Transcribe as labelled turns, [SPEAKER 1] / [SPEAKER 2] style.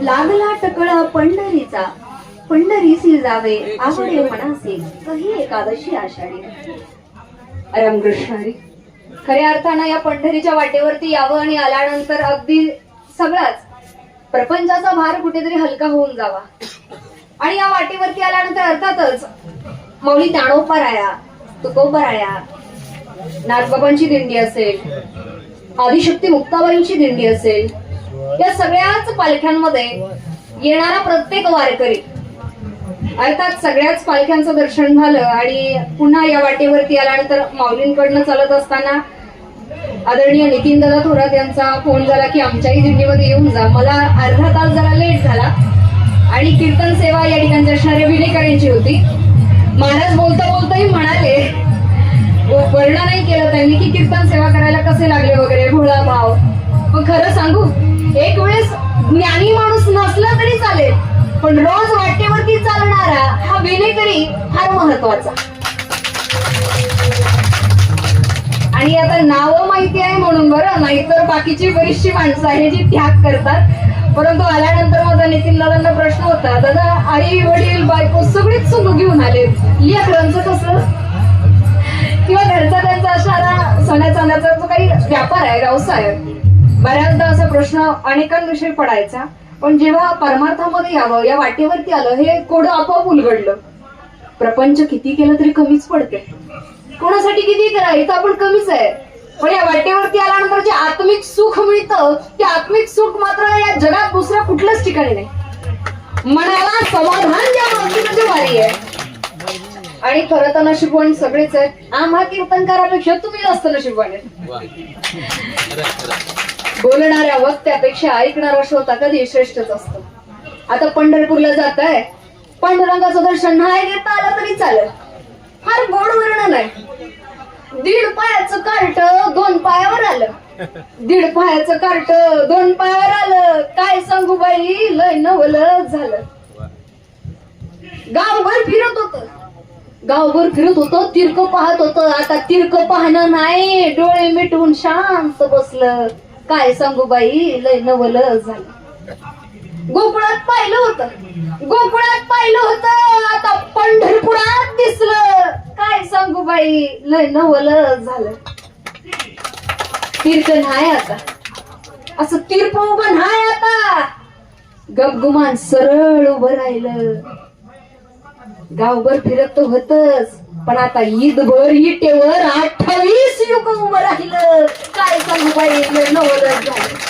[SPEAKER 1] लागला टकळा पंढरीचा. पंढरीसी जावे आवडे मनासे कही एकादशी आषाढी. रामकृष्णारी खऱ्या अर्थानं या पंढरीच्या वाटेवरती यावं आणि आल्यानंतर अगदी सगळाच प्रपंचाचा भार कुठेतरी हलका होऊन जावा. आणि या वाटेवरती आल्यानंतर अर्थातच मौली ज्ञानोपराया तुकोबराया नागबाबांची दिंडी असेल आदिशक्ती मुक्ताबाईंची दिंडी असेल या सगळ्याच पालख्यांमध्ये येणारा प्रत्येक वारकरी अर्थात सगळ्याच पालख्यांचं दर्शन झालं आणि पुन्हा या वाटेवरती आल्यानंतर माऊलींकडनं चालत असताना आदरणीय नितीन दादा थोरात यांचा फोन झाला की आमच्याही दिंडीमध्ये येऊन जा. मला अर्धा तास जरा लेट झाला आणि कीर्तन सेवा या ठिकाणी असणाऱ्या विलेकर यांची होती. महाराज बोलता बोलताही म्हणाले व- वर्णन नाही केलं त्यांनी की कीर्तन सेवा करायला कसे लागले वगैरे भोळा भाव. पण खरं सांगू एक वेळेस ज्ञानी माणूस नसला तरी चालेल पण रोज वाटेवरती चालणारा हा विनेकरी फार महत्त्वाचा. आणि आता नावं माहिती आहे म्हणून बरं नाहीतर बाकीची बरीचशी माणसं आहे जी त्याग करतात. परंतु आल्यानंतर माझा नितीन दादांना प्रश्न होता दादा आई वडील बायको सगळीच सुख घेऊन आले. लेकरांचं कसं? किंवा घरचा त्यांचा असणारा सोन्या जो काही व्यापार आहे व्यवसाय आहे, बऱ्याचदा असा प्रश्न अनेकांविषयी पडायचा पण जेव्हा परमार्थामध्ये यावं या वाटेवरती आलं हे कोड आपोआप उलगडलं. प्रपंच किती केलं तरी कमीच पडते कोणासाठी किती करा इथं आपण कमीच आहे. पण या वाटेवरती आल्यानंतर जे आत्मिक सुख मिळतं ते आत्मिक सुख मात्र या जगात दुसऱ्या कुठल्याच ठिकाणी नाही. मनाला समाधान ज्या म्हणजे वारी आहे. आणि खरं तर नशीबवान सगळेच आहे आम्हा कीर्तनकारापेक्षा तुम्ही जास्त नशीबवान बोलणाऱ्या वक्त्यापेक्षा ऐकणारा श्रोता कधी श्रेष्ठच असतो. आता पंढरपूरला जात आहे पांडुरंगाचं दर्शन नाही घेता आलं तरी चालेल. फार गोड वर्णन आहे. दीड पायाचं कार्ट दोन पायावर आलं. दीड पायाचं कार्ट दोन पायावर आलं. काय सांगू बाई लय नवल झालं. गावभर फिरत होत. गावभर फिरत होतो तिरक पाहत होत. आता तिरक पाहणं नाही. डोळे मिटवून शांत बसलं. काय सांगू बाई? लय नवल झालं. गोकुळात पाहिलं होतं. गोकुळात पाहिलं होत. आता पंढरपुरात दिसलं. काय सांगू बाई? लय नवल झालं. तीर्थ नाही आता. असं तीर्थ उभं नाही आता. गपगुमान सरळ उभं राहिलं. गावभर फिरत होतच. पण आता ईदभर इटेवर आठवी युग उभं राहिलं काय सांगू बाई लय नवल झालं